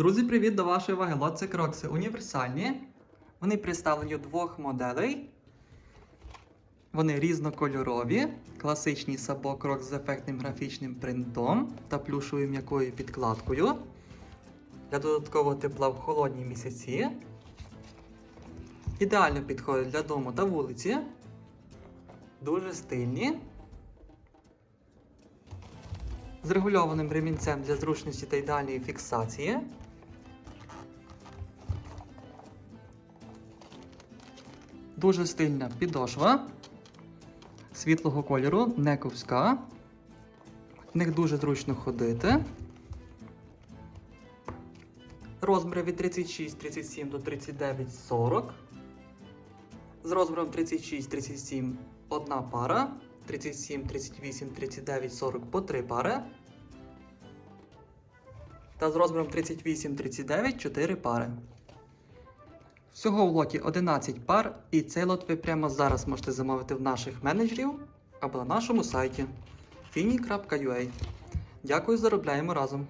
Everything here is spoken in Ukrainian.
Друзі, привіт до вашої уваги. Лоци Крокси універсальні. Вони представлені двох моделей. Вони різнокольорові, класичні Сабо Крокс з ефектним графічним принтом та плюшовою м'якою підкладкою. Для додаткового тепла в холодні місяці. Ідеально підходять для дому та вулиці. Дуже стильні. З регульованим ремінцем для зручності та ідеальної фіксації. Дуже стильна підошва. Світлого кольору, не ковська. В них дуже зручно ходити. Розміри від 36, 37 до 39, 40. З розміром 36, 37 одна пара. 37, 38, 39, 40 по 3 пари. Та з розміром 38, 39 4 пари. Всього в лоті 11 пар, і цей лот ви прямо зараз можете замовити в наших менеджерів або на нашому сайті fini.ua. Дякую, заробляємо разом!